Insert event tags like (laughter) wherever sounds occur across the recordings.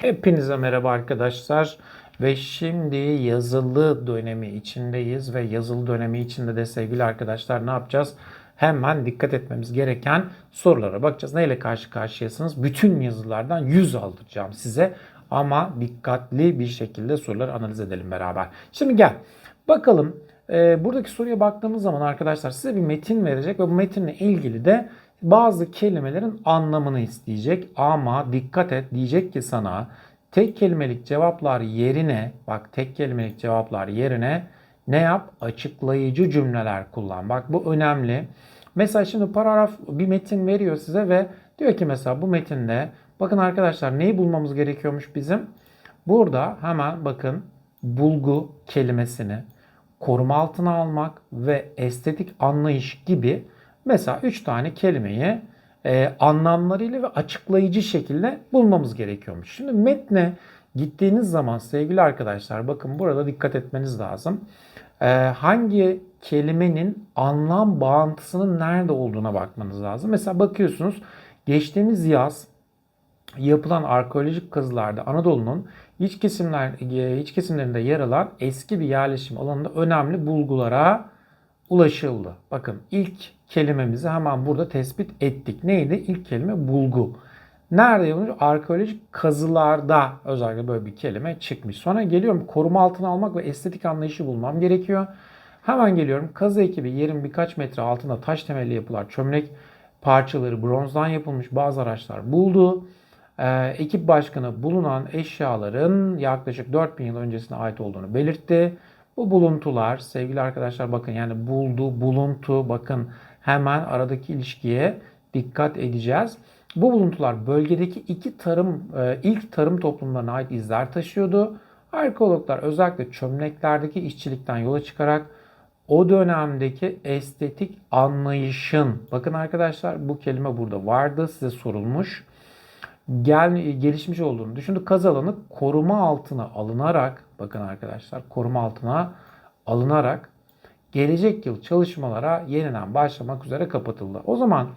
Hepinize merhaba arkadaşlar ve şimdi yazılı dönemi içindeyiz ve yazılı dönemi içinde de sevgili arkadaşlar ne yapacağız? Hemen dikkat etmemiz gereken sorulara bakacağız. Neyle karşı karşıyasınız? Bütün yazılardan 100 aldıracağım size ama dikkatli bir şekilde soruları analiz edelim beraber. Şimdi gel bakalım e, buradaki soruya baktığımız zaman arkadaşlar size bir metin verecek ve bu metinle ilgili de bazı kelimelerin anlamını isteyecek ama dikkat et diyecek ki sana tek kelimelik cevaplar yerine bak tek kelimelik cevaplar yerine ne yap? Açıklayıcı cümleler kullan. Bak bu önemli. Mesela şimdi paragraf bir metin veriyor size ve diyor ki mesela bu metinde bakın arkadaşlar neyi bulmamız gerekiyormuş bizim? Burada hemen bakın bulgu kelimesini koruma altına almak ve estetik anlayış gibi Mesela 3 tane kelimeyi e, anlamlarıyla ve açıklayıcı şekilde bulmamız gerekiyormuş. Şimdi metne gittiğiniz zaman sevgili arkadaşlar bakın burada dikkat etmeniz lazım. E, hangi kelimenin anlam bağıntısının nerede olduğuna bakmanız lazım. Mesela bakıyorsunuz geçtiğimiz yaz yapılan arkeolojik kazılarda Anadolu'nun iç kesimler iç kesimlerinde yer alan eski bir yerleşim alanında önemli bulgulara ulaşıldı. Bakın ilk kelimemizi hemen burada tespit ettik. Neydi? İlk kelime bulgu. Nerede yapılmış? Arkeolojik kazılarda özellikle böyle bir kelime çıkmış. Sonra geliyorum koruma altına almak ve estetik anlayışı bulmam gerekiyor. Hemen geliyorum. Kazı ekibi yerin birkaç metre altında taş temelli yapılar, çömlek parçaları bronzdan yapılmış bazı araçlar buldu. Ee, ekip başkanı bulunan eşyaların yaklaşık 4000 yıl öncesine ait olduğunu belirtti. Bu buluntular sevgili arkadaşlar bakın yani buldu, buluntu bakın hemen aradaki ilişkiye dikkat edeceğiz. Bu buluntular bölgedeki iki tarım e, ilk tarım toplumlarına ait izler taşıyordu. Arkeologlar özellikle çömleklerdeki işçilikten yola çıkarak o dönemdeki estetik anlayışın bakın arkadaşlar bu kelime burada vardı size sorulmuş gel, gelişmiş olduğunu düşündü. Kaz alanı koruma altına alınarak bakın arkadaşlar koruma altına alınarak gelecek yıl çalışmalara yeniden başlamak üzere kapatıldı. O zaman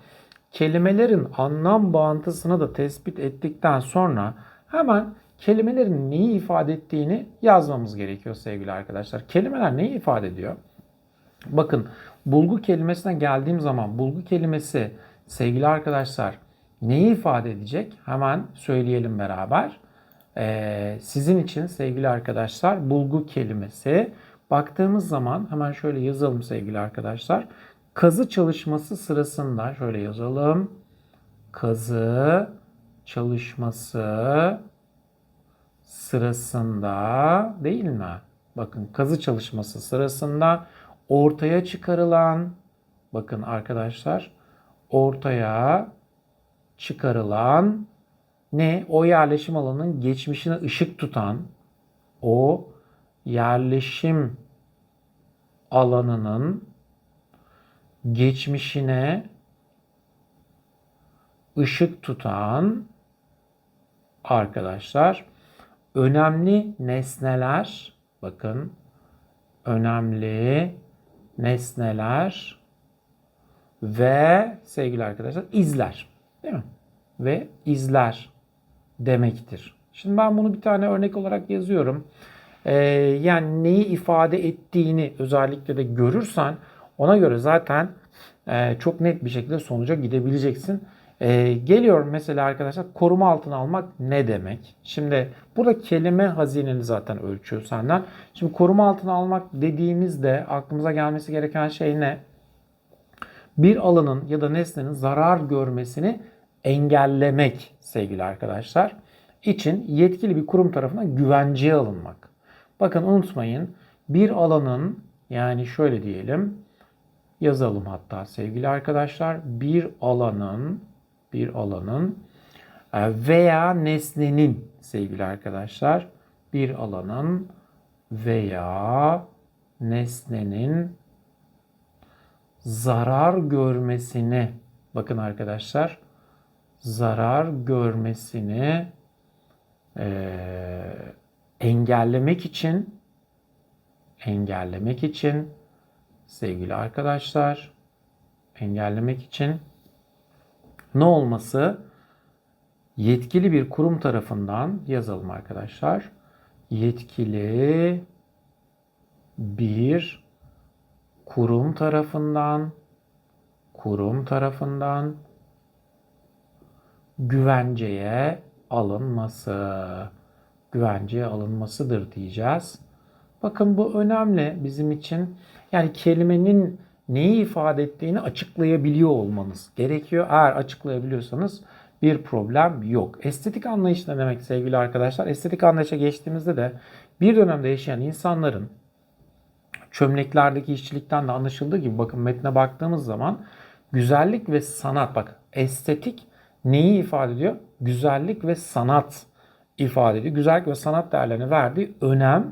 kelimelerin anlam bağıntısını da tespit ettikten sonra hemen kelimelerin neyi ifade ettiğini yazmamız gerekiyor sevgili arkadaşlar. Kelimeler neyi ifade ediyor? Bakın bulgu kelimesine geldiğim zaman bulgu kelimesi sevgili arkadaşlar neyi ifade edecek? Hemen söyleyelim beraber. Ee, sizin için sevgili arkadaşlar bulgu kelimesi baktığımız zaman hemen şöyle yazalım sevgili arkadaşlar. Kazı çalışması sırasında şöyle yazalım. Kazı çalışması sırasında değil mi? Bakın kazı çalışması sırasında ortaya çıkarılan bakın arkadaşlar ortaya çıkarılan ne? O yerleşim alanının geçmişine ışık tutan o yerleşim alanının geçmişine ışık tutan arkadaşlar önemli nesneler bakın önemli nesneler ve sevgili arkadaşlar izler değil mi? Ve izler demektir. Şimdi ben bunu bir tane örnek olarak yazıyorum. Ee, yani neyi ifade ettiğini özellikle de görürsen ona göre zaten e, çok net bir şekilde sonuca gidebileceksin. E, geliyorum mesela arkadaşlar koruma altına almak ne demek? Şimdi burada kelime hazineni zaten ölçüyor senden. Şimdi koruma altına almak dediğimizde aklımıza gelmesi gereken şey ne? Bir alanın ya da nesnenin zarar görmesini engellemek sevgili arkadaşlar için yetkili bir kurum tarafından güvenceye alınmak. Bakın unutmayın bir alanın yani şöyle diyelim yazalım hatta sevgili arkadaşlar bir alanın bir alanın e, veya nesnenin sevgili arkadaşlar bir alanın veya nesnenin zarar görmesini bakın arkadaşlar zarar görmesini e, engellemek için engellemek için sevgili arkadaşlar engellemek için ne olması yetkili bir kurum tarafından yazalım arkadaşlar. Yetkili bir kurum tarafından kurum tarafından güvenceye alınması güvenceye alınmasıdır diyeceğiz. Bakın bu önemli bizim için. Yani kelimenin neyi ifade ettiğini açıklayabiliyor olmanız gerekiyor. Eğer açıklayabiliyorsanız bir problem yok. Estetik anlayış ne demek sevgili arkadaşlar? Estetik anlayışa geçtiğimizde de bir dönemde yaşayan insanların çömleklerdeki işçilikten de anlaşıldığı gibi bakın metne baktığımız zaman güzellik ve sanat bak estetik neyi ifade ediyor? Güzellik ve sanat ifade ediyor. Güzellik ve sanat değerlerine verdiği önem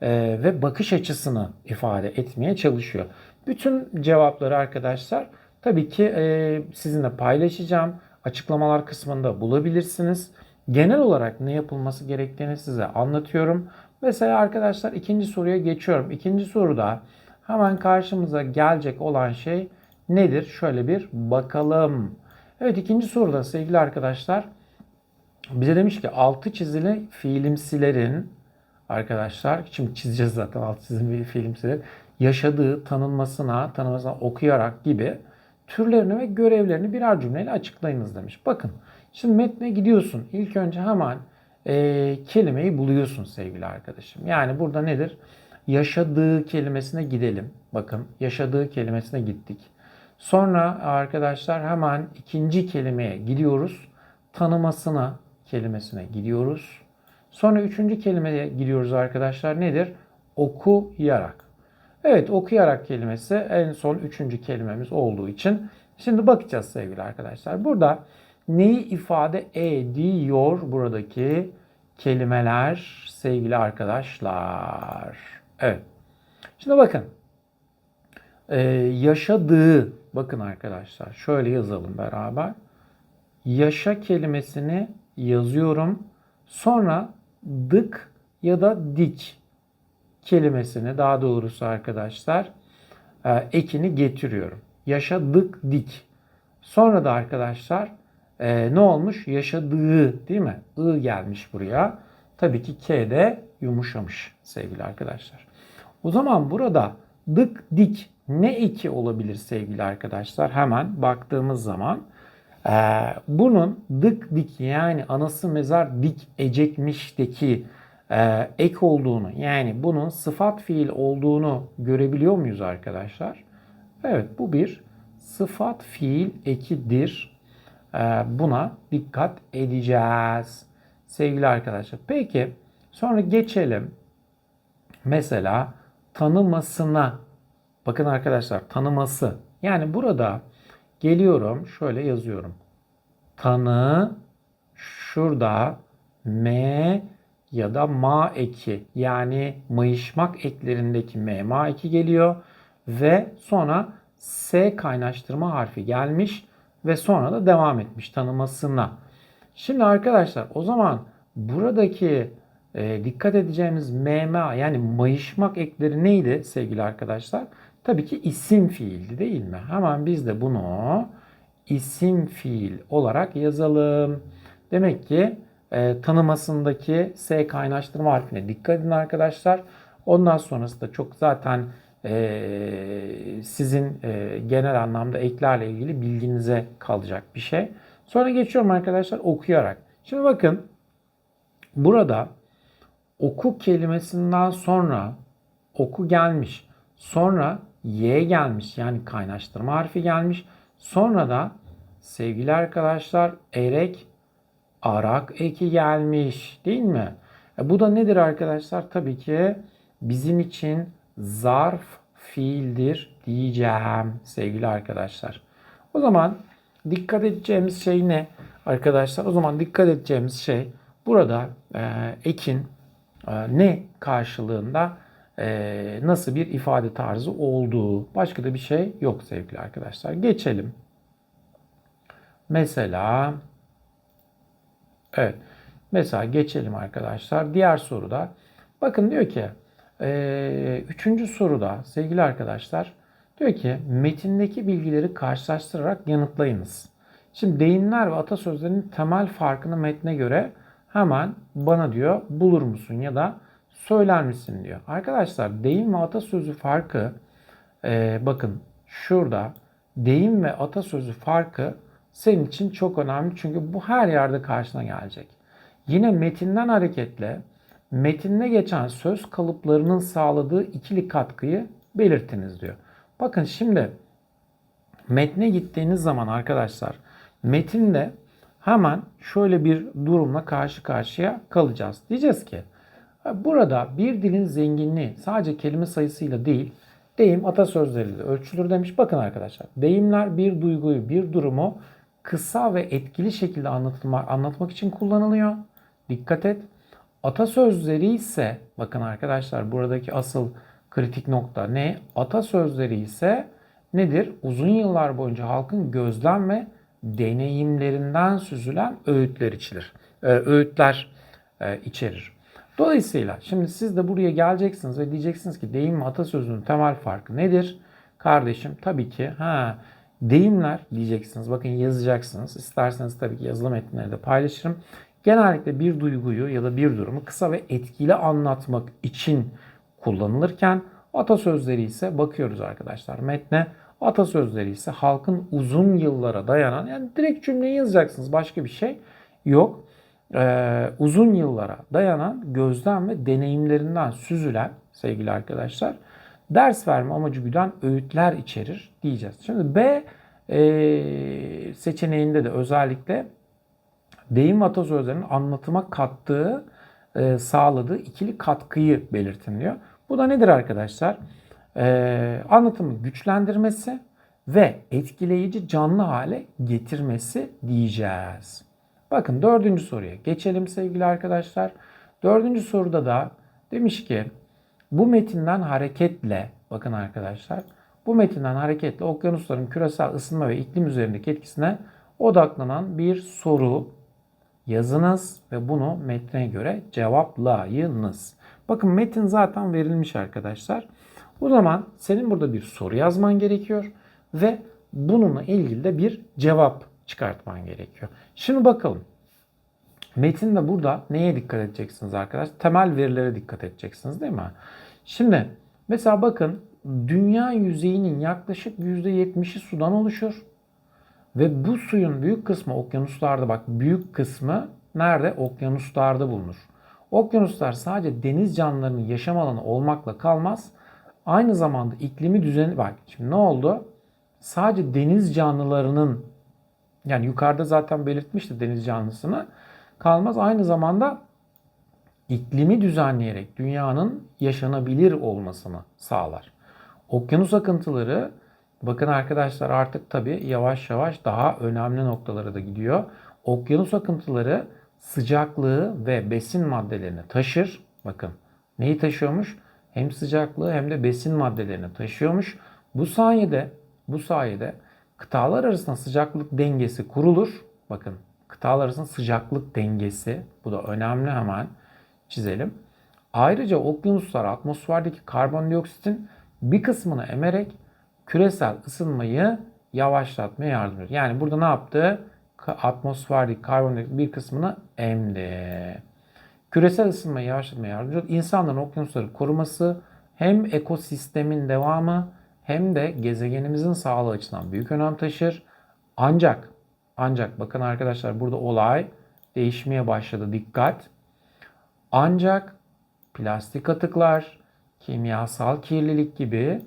e, ve bakış açısını ifade etmeye çalışıyor. Bütün cevapları arkadaşlar tabii ki e, sizinle paylaşacağım. Açıklamalar kısmında bulabilirsiniz. Genel olarak ne yapılması gerektiğini size anlatıyorum. Mesela arkadaşlar ikinci soruya geçiyorum. İkinci soruda hemen karşımıza gelecek olan şey nedir? Şöyle bir bakalım. Evet ikinci soruda sevgili arkadaşlar bize demiş ki altı çizili fiilimsilerin arkadaşlar şimdi çizeceğiz zaten altı çizili fiilimsilerin yaşadığı tanınmasına, tanınmasına okuyarak gibi türlerini ve görevlerini birer cümleyle açıklayınız demiş. Bakın şimdi metne gidiyorsun. İlk önce hemen e, kelimeyi buluyorsun sevgili arkadaşım. Yani burada nedir? Yaşadığı kelimesine gidelim. Bakın yaşadığı kelimesine gittik. Sonra arkadaşlar hemen ikinci kelimeye gidiyoruz. Tanımasına kelimesine gidiyoruz. Sonra üçüncü kelimeye gidiyoruz arkadaşlar. Nedir? Okuyarak. Evet okuyarak kelimesi en son üçüncü kelimemiz olduğu için. Şimdi bakacağız sevgili arkadaşlar. Burada neyi ifade ediyor buradaki kelimeler sevgili arkadaşlar? Evet. Şimdi bakın. Ee, yaşadığı bakın arkadaşlar şöyle yazalım beraber. Yaşa kelimesini yazıyorum. Sonra dık ya da dik kelimesini daha doğrusu arkadaşlar e, ekini getiriyorum. Yaşadık dik. Sonra da arkadaşlar e, ne olmuş? Yaşadığı değil mi? I gelmiş buraya. Tabii ki K de yumuşamış sevgili arkadaşlar. O zaman burada dık dik ne eki olabilir sevgili arkadaşlar? Hemen baktığımız zaman e, bunun dık dik yani anası mezar dik ecekmişteki e, ek olduğunu yani bunun sıfat fiil olduğunu görebiliyor muyuz arkadaşlar? Evet bu bir sıfat fiil ekidir. E, buna dikkat edeceğiz sevgili arkadaşlar. Peki sonra geçelim. Mesela tanımasına. Bakın arkadaşlar tanıması. Yani burada geliyorum şöyle yazıyorum. Tanı şurada M ya da ma eki yani mayışmak eklerindeki m ma eki geliyor ve sonra s kaynaştırma harfi gelmiş ve sonra da devam etmiş tanımasına. Şimdi arkadaşlar o zaman buradaki e, dikkat edeceğimiz mma yani mayışmak ekleri neydi sevgili arkadaşlar? Tabii ki isim fiildi değil mi? Hemen biz de bunu isim fiil olarak yazalım. Demek ki e, tanımasındaki S kaynaştırma harfine dikkat edin arkadaşlar. Ondan sonrası da çok zaten sizin e, genel anlamda eklerle ilgili bilginize kalacak bir şey. Sonra geçiyorum arkadaşlar okuyarak. Şimdi bakın burada oku kelimesinden sonra oku gelmiş. Sonra y gelmiş yani kaynaştırma harfi gelmiş. Sonra da sevgili arkadaşlar erek arak eki gelmiş değil mi? E bu da nedir arkadaşlar? Tabii ki bizim için zarf fiildir diyeceğim sevgili arkadaşlar. O zaman dikkat edeceğimiz şey ne arkadaşlar? O zaman dikkat edeceğimiz şey burada e, ekin e, ne karşılığında e, nasıl bir ifade tarzı olduğu. Başka da bir şey yok sevgili arkadaşlar. Geçelim. Mesela Evet. Mesela geçelim arkadaşlar. Diğer soruda. Bakın diyor ki e, üçüncü soruda sevgili arkadaşlar diyor ki metindeki bilgileri karşılaştırarak yanıtlayınız. Şimdi deyimler ve atasözlerinin temel farkını metne göre hemen bana diyor bulur musun ya da söyler misin diyor. Arkadaşlar deyim ve atasözü farkı e, bakın şurada deyim ve atasözü farkı senin için çok önemli çünkü bu her yerde karşına gelecek. Yine metinden hareketle metinde geçen söz kalıplarının sağladığı ikili katkıyı belirtiniz diyor. Bakın şimdi metne gittiğiniz zaman arkadaşlar metinde hemen şöyle bir durumla karşı karşıya kalacağız. Diyeceğiz ki burada bir dilin zenginliği sadece kelime sayısıyla değil deyim atasözleriyle ölçülür demiş. Bakın arkadaşlar deyimler bir duyguyu bir durumu kısa ve etkili şekilde anlatılma, anlatmak için kullanılıyor. Dikkat et. Atasözleri ise bakın arkadaşlar buradaki asıl kritik nokta ne? Atasözleri ise nedir? Uzun yıllar boyunca halkın gözlem ve deneyimlerinden süzülen öğütler içilir. Ee, öğütler e, içerir. Dolayısıyla şimdi siz de buraya geleceksiniz ve diyeceksiniz ki deyim atasözünün temel farkı nedir? Kardeşim tabii ki ha deyimler diyeceksiniz. Bakın yazacaksınız. İsterseniz tabii ki yazılı metinleri de paylaşırım. Genellikle bir duyguyu ya da bir durumu kısa ve etkili anlatmak için kullanılırken atasözleri ise bakıyoruz arkadaşlar metne. Atasözleri ise halkın uzun yıllara dayanan yani direkt cümleyi yazacaksınız başka bir şey yok. Ee, uzun yıllara dayanan gözlem ve deneyimlerinden süzülen sevgili arkadaşlar ders verme amacı güden öğütler içerir diyeceğiz. Şimdi B e, seçeneğinde de özellikle deyim atasözlerinin anlatıma kattığı, e, sağladığı ikili katkıyı belirtin diyor. Bu da nedir arkadaşlar? E, anlatımı güçlendirmesi ve etkileyici canlı hale getirmesi diyeceğiz. Bakın dördüncü soruya geçelim sevgili arkadaşlar. Dördüncü soruda da demiş ki bu metinden hareketle bakın arkadaşlar bu metinden hareketle okyanusların küresel ısınma ve iklim üzerindeki etkisine odaklanan bir soru yazınız ve bunu metne göre cevaplayınız. Bakın metin zaten verilmiş arkadaşlar. O zaman senin burada bir soru yazman gerekiyor ve bununla ilgili de bir cevap çıkartman gerekiyor. Şimdi bakalım. Metinde burada neye dikkat edeceksiniz arkadaşlar? Temel verilere dikkat edeceksiniz değil mi? Şimdi mesela bakın dünya yüzeyinin yaklaşık %70'i sudan oluşur. Ve bu suyun büyük kısmı okyanuslarda bak büyük kısmı nerede? Okyanuslarda bulunur. Okyanuslar sadece deniz canlılarının yaşam alanı olmakla kalmaz. Aynı zamanda iklimi düzeni bak şimdi ne oldu? Sadece deniz canlılarının yani yukarıda zaten belirtmişti deniz canlısını kalmaz. Aynı zamanda iklimi düzenleyerek dünyanın yaşanabilir olmasını sağlar. Okyanus akıntıları bakın arkadaşlar artık tabii yavaş yavaş daha önemli noktalara da gidiyor. Okyanus akıntıları sıcaklığı ve besin maddelerini taşır. Bakın neyi taşıyormuş? Hem sıcaklığı hem de besin maddelerini taşıyormuş. Bu sayede bu sayede kıtalar arasında sıcaklık dengesi kurulur. Bakın kıtalar arasında sıcaklık dengesi bu da önemli hemen çizelim. Ayrıca okyanuslar atmosferdeki karbondioksitin bir kısmını emerek küresel ısınmayı yavaşlatmaya yardım ediyor. Yani burada ne yaptı? Atmosferdeki karbondioksit bir kısmını emdi. Küresel ısınmayı yavaşlatmaya yardımcı ediyor. İnsanların okyanusları koruması hem ekosistemin devamı hem de gezegenimizin sağlığı açısından büyük önem taşır. Ancak ancak bakın arkadaşlar burada olay değişmeye başladı. Dikkat. Ancak plastik atıklar, kimyasal kirlilik gibi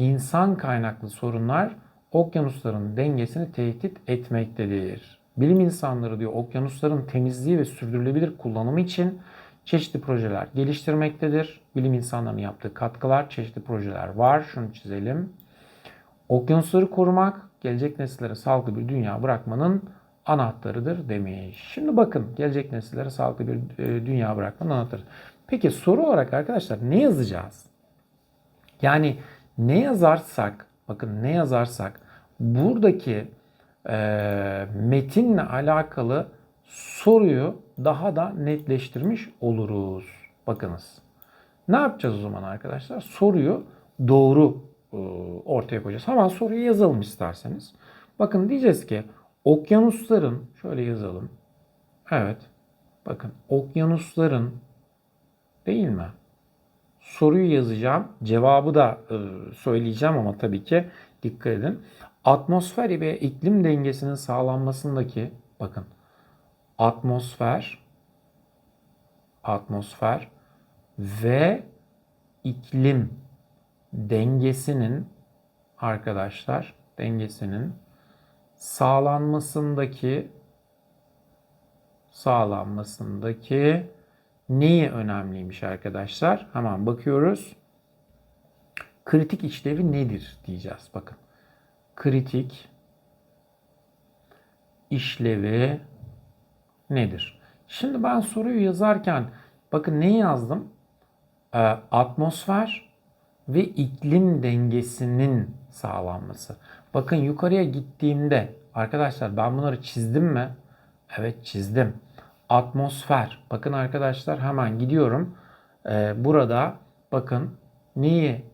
insan kaynaklı sorunlar okyanusların dengesini tehdit etmektedir. Bilim insanları diyor okyanusların temizliği ve sürdürülebilir kullanımı için çeşitli projeler geliştirmektedir. Bilim insanlarının yaptığı katkılar, çeşitli projeler var. Şunu çizelim. Okyanusları korumak, gelecek nesillere sağlıklı bir dünya bırakmanın anahtarıdır demiş. Şimdi bakın gelecek nesillere sağlıklı bir e, dünya bırakmanın anahtarı. Peki soru olarak arkadaşlar ne yazacağız? Yani ne yazarsak, bakın ne yazarsak buradaki e, metinle alakalı soruyu daha da netleştirmiş oluruz. Bakınız. Ne yapacağız o zaman arkadaşlar? Soruyu doğru e, ortaya koyacağız. Hemen soruyu yazalım isterseniz. Bakın diyeceğiz ki Okyanusların şöyle yazalım. Evet. Bakın okyanusların değil mi? Soruyu yazacağım. Cevabı da e, söyleyeceğim ama tabii ki dikkat edin. Atmosfer ve iklim dengesinin sağlanmasındaki bakın atmosfer atmosfer ve iklim dengesinin arkadaşlar dengesinin sağlanmasındaki sağlanmasındaki neyi önemliymiş arkadaşlar? Hemen bakıyoruz. Kritik işlevi nedir diyeceğiz. Bakın. Kritik işlevi nedir? Şimdi ben soruyu yazarken bakın neyi yazdım? Ee, atmosfer ve iklim dengesinin sağlanması. Bakın yukarıya gittiğimde arkadaşlar ben bunları çizdim mi? Evet çizdim. Atmosfer. Bakın arkadaşlar hemen gidiyorum. Ee, burada bakın neyi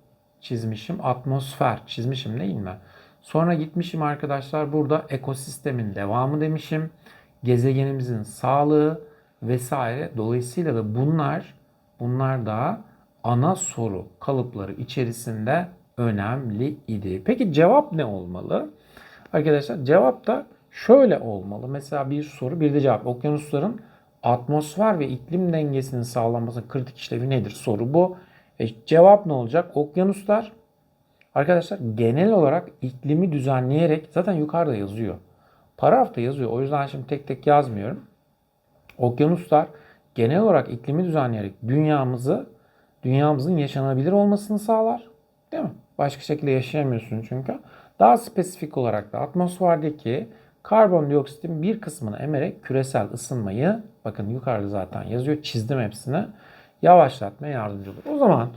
çizmişim? Atmosfer çizmişim değil mi? Sonra gitmişim arkadaşlar burada ekosistemin devamı demişim. Gezegenimizin sağlığı vesaire. Dolayısıyla da bunlar bunlar da ana soru kalıpları içerisinde önemli idi. Peki cevap ne olmalı? Arkadaşlar cevap da şöyle olmalı. Mesela bir soru bir de cevap. Okyanusların atmosfer ve iklim dengesinin sağlanması kritik işlevi nedir? Soru bu. E, cevap ne olacak? Okyanuslar arkadaşlar genel olarak iklimi düzenleyerek zaten yukarıda yazıyor. Paragrafta yazıyor. O yüzden şimdi tek tek yazmıyorum. Okyanuslar genel olarak iklimi düzenleyerek dünyamızı dünyamızın yaşanabilir olmasını sağlar. Değil mi? Başka şekilde yaşayamıyorsun çünkü. Daha spesifik olarak da atmosferdeki karbondioksitin bir kısmını emerek küresel ısınmayı bakın yukarıda zaten yazıyor çizdim hepsini yavaşlatmaya yardımcı olur. O zaman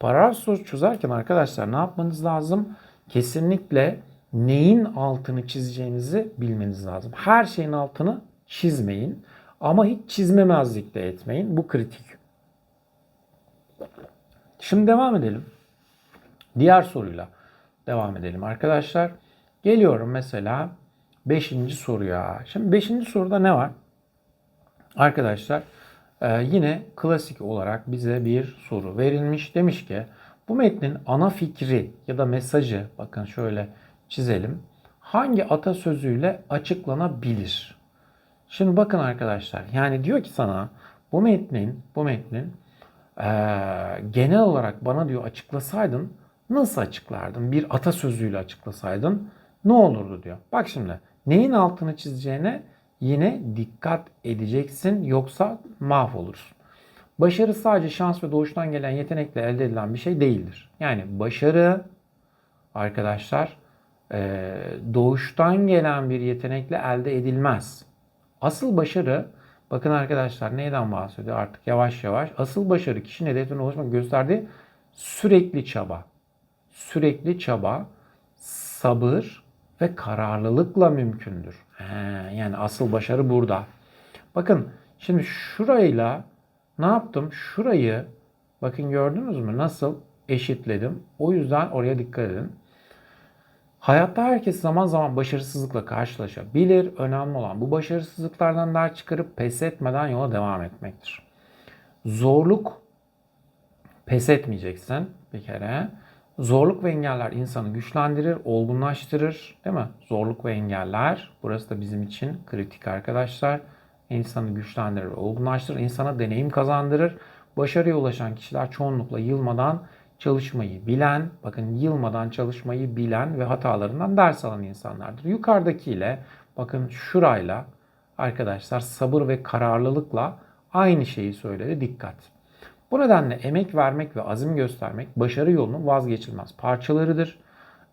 paragraf soru çözerken arkadaşlar ne yapmanız lazım? Kesinlikle neyin altını çizeceğinizi bilmeniz lazım. Her şeyin altını çizmeyin ama hiç çizmemezlik de etmeyin. Bu kritik. Şimdi devam edelim. Diğer soruyla devam edelim arkadaşlar. Geliyorum mesela 5. soruya. Şimdi 5. soruda ne var? Arkadaşlar e, yine klasik olarak bize bir soru verilmiş. Demiş ki bu metnin ana fikri ya da mesajı bakın şöyle çizelim. Hangi atasözüyle açıklanabilir? Şimdi bakın arkadaşlar yani diyor ki sana bu metnin bu metnin e, genel olarak bana diyor açıklasaydın nasıl açıklardın? Bir atasözüyle açıklasaydın ne olurdu diyor. Bak şimdi neyin altını çizeceğine yine dikkat edeceksin yoksa mahvolursun. Başarı sadece şans ve doğuştan gelen yetenekle elde edilen bir şey değildir. Yani başarı arkadaşlar e, doğuştan gelen bir yetenekle elde edilmez. Asıl başarı bakın arkadaşlar neyden bahsediyor artık yavaş yavaş. Asıl başarı kişinin hedefine ulaşmak gösterdiği sürekli çaba. Sürekli çaba, sabır ve kararlılıkla mümkündür. He, yani asıl başarı burada. Bakın şimdi şurayla ne yaptım? Şurayı bakın gördünüz mü nasıl eşitledim. O yüzden oraya dikkat edin. Hayatta herkes zaman zaman başarısızlıkla karşılaşabilir. Önemli olan bu başarısızlıklardan ders çıkarıp pes etmeden yola devam etmektir. Zorluk pes etmeyeceksin bir kere. Zorluk ve engeller insanı güçlendirir, olgunlaştırır. Değil mi? Zorluk ve engeller. Burası da bizim için kritik arkadaşlar. İnsanı güçlendirir, olgunlaştırır. insana deneyim kazandırır. Başarıya ulaşan kişiler çoğunlukla yılmadan çalışmayı bilen, bakın yılmadan çalışmayı bilen ve hatalarından ders alan insanlardır. Yukarıdakiyle bakın şurayla arkadaşlar sabır ve kararlılıkla aynı şeyi söyledi. Dikkat. Bu nedenle emek vermek ve azim göstermek başarı yolunun vazgeçilmez parçalarıdır.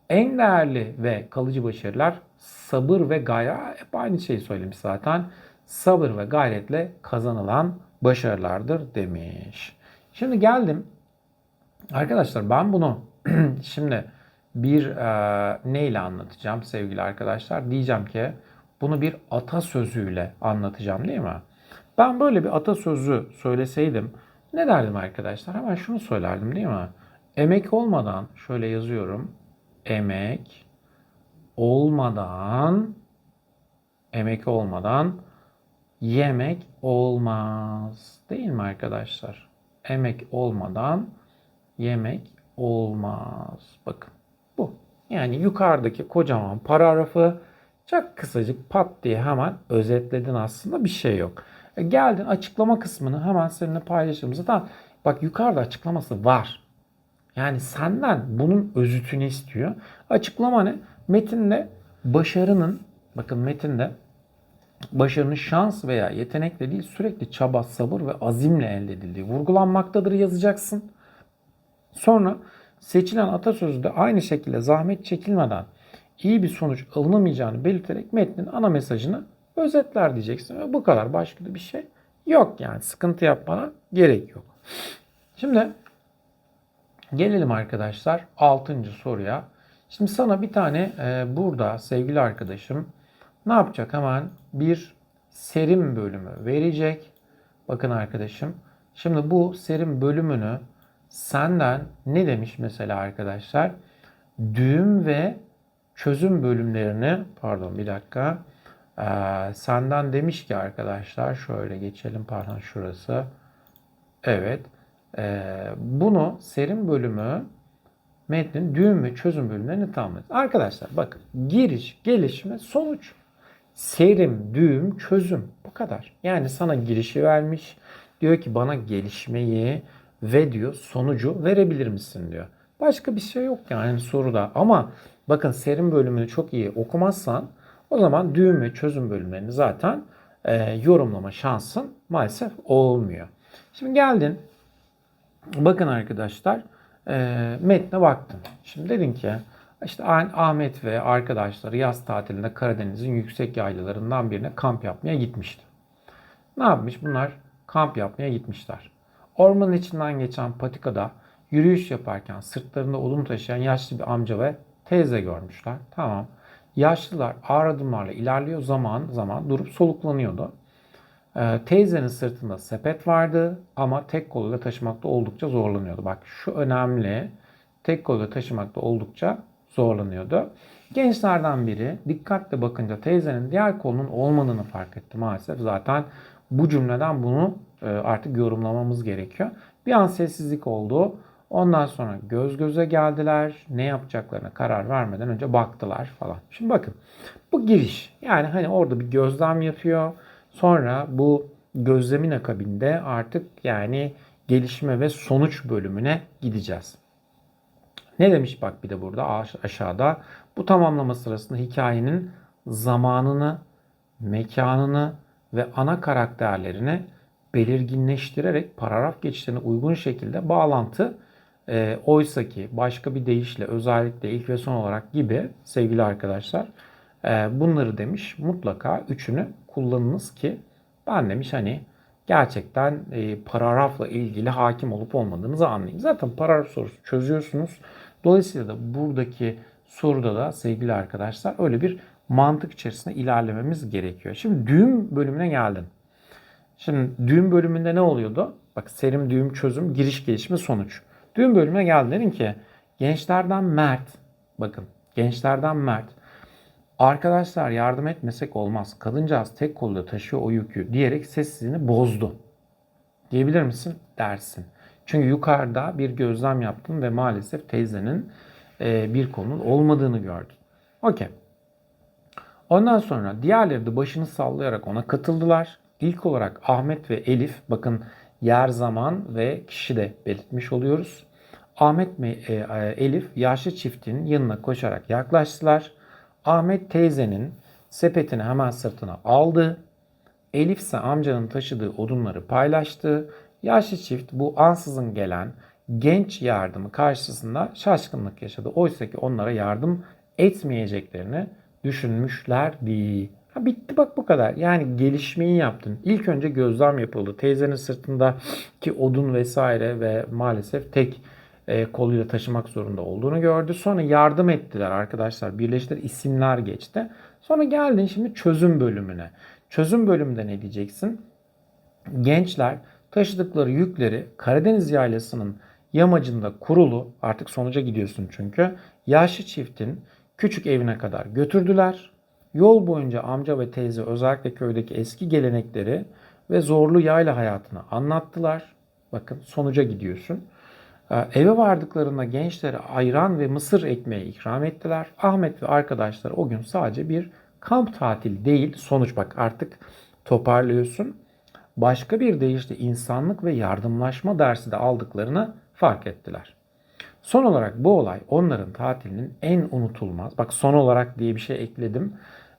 En değerli ve kalıcı başarılar sabır ve gayret, hep aynı şeyi söylemiş zaten. Sabır ve gayretle kazanılan başarılardır demiş. Şimdi geldim. Arkadaşlar ben bunu (clears throat) şimdi bir e, neyle anlatacağım sevgili arkadaşlar? Diyeceğim ki bunu bir atasözüyle anlatacağım değil mi? Ben böyle bir atasözü söyleseydim ne derdim arkadaşlar? Hemen şunu söylerdim değil mi? Emek olmadan şöyle yazıyorum. Emek olmadan Emek olmadan yemek olmaz. Değil mi arkadaşlar? Emek olmadan yemek olmaz. Bakın bu. Yani yukarıdaki kocaman paragrafı çok kısacık pat diye hemen özetledin aslında bir şey yok. E geldin açıklama kısmını hemen seninle paylaşalım. Zaten bak yukarıda açıklaması var. Yani senden bunun özütünü istiyor. Açıklama ne? Metinde başarının, bakın metinde başarının şans veya yetenekle değil sürekli çaba, sabır ve azimle elde edildiği vurgulanmaktadır yazacaksın. Sonra seçilen atasözü de aynı şekilde zahmet çekilmeden iyi bir sonuç alınamayacağını belirterek metnin ana mesajını özetler diyeceksin. Bu kadar başka bir şey yok yani sıkıntı yapmana gerek yok. Şimdi gelelim arkadaşlar 6. soruya. Şimdi sana bir tane e, burada sevgili arkadaşım ne yapacak? Hemen bir serim bölümü verecek. Bakın arkadaşım. Şimdi bu serim bölümünü senden ne demiş mesela arkadaşlar? Düğüm ve çözüm bölümlerini pardon bir dakika ee, senden demiş ki arkadaşlar şöyle geçelim pardon şurası evet ee, bunu serim bölümü metnin düğüm ve çözüm bölümlerini tamamlayın. Arkadaşlar bakın giriş, gelişme, sonuç. Serim, düğüm, çözüm. Bu kadar. Yani sana girişi vermiş. Diyor ki bana gelişmeyi ve diyor sonucu verebilir misin diyor. Başka bir şey yok yani soruda. Ama bakın serim bölümünü çok iyi okumazsan o zaman düğüm ve çözüm bölümlerini zaten e, yorumlama şansın maalesef olmuyor. Şimdi geldin. Bakın arkadaşlar e, metne baktım. Şimdi dedin ki işte Ahmet ve arkadaşları yaz tatilinde Karadeniz'in yüksek yaylalarından birine kamp yapmaya gitmişti. Ne yapmış? Bunlar kamp yapmaya gitmişler. Ormanın içinden geçen patikada yürüyüş yaparken sırtlarında odun taşıyan yaşlı bir amca ve teyze görmüşler. Tamam. Yaşlılar ağır adımlarla ilerliyor zaman zaman durup soluklanıyordu. Ee, teyzenin sırtında sepet vardı ama tek koluyla taşımakta oldukça zorlanıyordu. Bak şu önemli. Tek koluyla taşımakta oldukça zorlanıyordu. Gençlerden biri dikkatle bakınca teyzenin diğer kolunun olmadığını fark etti maalesef. Zaten bu cümleden bunu e, artık yorumlamamız gerekiyor. Bir an sessizlik oldu. Ondan sonra göz göze geldiler. Ne yapacaklarına karar vermeden önce baktılar falan. Şimdi bakın bu giriş. Yani hani orada bir gözlem yapıyor. Sonra bu gözlemin akabinde artık yani gelişme ve sonuç bölümüne gideceğiz. Ne demiş bak bir de burada aşağıda. Bu tamamlama sırasında hikayenin zamanını, mekanını ve ana karakterlerini belirginleştirerek paragraf geçişlerine uygun şekilde bağlantı e, oysa ki başka bir deyişle özellikle ilk ve son olarak gibi sevgili arkadaşlar e, bunları demiş mutlaka üçünü kullanınız ki ben demiş hani gerçekten e, paragrafla ilgili hakim olup olmadığınızı anlayın. Zaten paragraf sorusu çözüyorsunuz. Dolayısıyla da buradaki soruda da sevgili arkadaşlar öyle bir mantık içerisinde ilerlememiz gerekiyor. Şimdi düğüm bölümüne geldin. Şimdi düğüm bölümünde ne oluyordu? Bak serim, düğüm, çözüm, giriş, gelişme, sonuç. Düğüm bölümüne geldin dedin ki gençlerden Mert, bakın gençlerden Mert, arkadaşlar yardım etmesek olmaz. Kadıncağız tek kolda taşıyor o yükü diyerek sessizliğini bozdu. Diyebilir misin? Dersin. Çünkü yukarıda bir gözlem yaptın ve maalesef teyzenin e, bir konunun olmadığını gördün. Okey. Ondan sonra diğerleri de başını sallayarak ona katıldılar. İlk olarak Ahmet ve Elif bakın yer, zaman ve kişi de belirtmiş oluyoruz. Ahmet ve e, Elif yaşlı çiftin yanına koşarak yaklaştılar. Ahmet teyzenin sepetini hemen sırtına aldı. Elif ise amcanın taşıdığı odunları paylaştı. Yaşlı çift bu ansızın gelen genç yardımı karşısında şaşkınlık yaşadı. Oysa ki onlara yardım etmeyeceklerini düşünmüşlerdi. Ha bitti bak bu kadar. Yani gelişmeyi yaptın. İlk önce gözlem yapıldı. Teyzenin sırtındaki odun vesaire ve maalesef tek e, koluyla taşımak zorunda olduğunu gördü. Sonra yardım ettiler arkadaşlar. Birleştiler isimler geçti. Sonra geldin şimdi çözüm bölümüne. Çözüm bölümünde ne diyeceksin? Gençler taşıdıkları yükleri Karadeniz yaylasının yamacında kurulu artık sonuca gidiyorsun çünkü yaşlı çiftin küçük evine kadar götürdüler. Yol boyunca amca ve teyze özellikle köydeki eski gelenekleri ve zorlu yayla hayatını anlattılar. Bakın sonuca gidiyorsun. Ee, Eve vardıklarında gençlere ayran ve mısır ekmeği ikram ettiler. Ahmet ve arkadaşları o gün sadece bir kamp tatili değil. Sonuç bak artık toparlıyorsun. Başka bir deyişle insanlık ve yardımlaşma dersi de aldıklarını fark ettiler. Son olarak bu olay onların tatilinin en unutulmaz. Bak son olarak diye bir şey ekledim.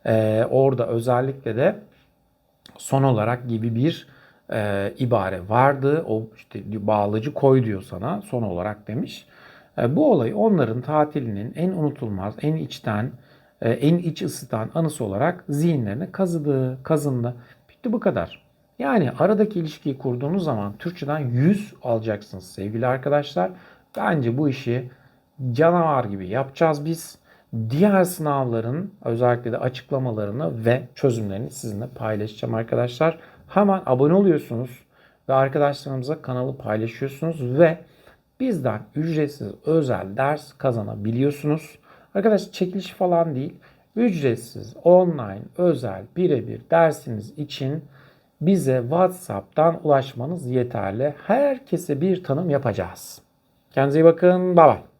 Ee, orada özellikle de son olarak gibi bir e, ibare vardı. O işte bağlacı koy diyor sana son olarak demiş. E, bu olay onların tatilinin en unutulmaz, en içten, e, en iç ısıtan anısı olarak zihinlerine kazıdı, kazındı. Bitti bu kadar. Yani aradaki ilişkiyi kurduğunuz zaman Türkçeden 100 alacaksınız sevgili arkadaşlar. Bence bu işi canavar gibi yapacağız biz. Diğer sınavların özellikle de açıklamalarını ve çözümlerini sizinle paylaşacağım arkadaşlar. Hemen abone oluyorsunuz ve arkadaşlarımıza kanalı paylaşıyorsunuz ve bizden ücretsiz özel ders kazanabiliyorsunuz. Arkadaşlar çekiliş falan değil. Ücretsiz, online, özel, birebir dersiniz için bize WhatsApp'tan ulaşmanız yeterli. Herkese bir tanım yapacağız. Kendinize iyi bakın. Bye bye.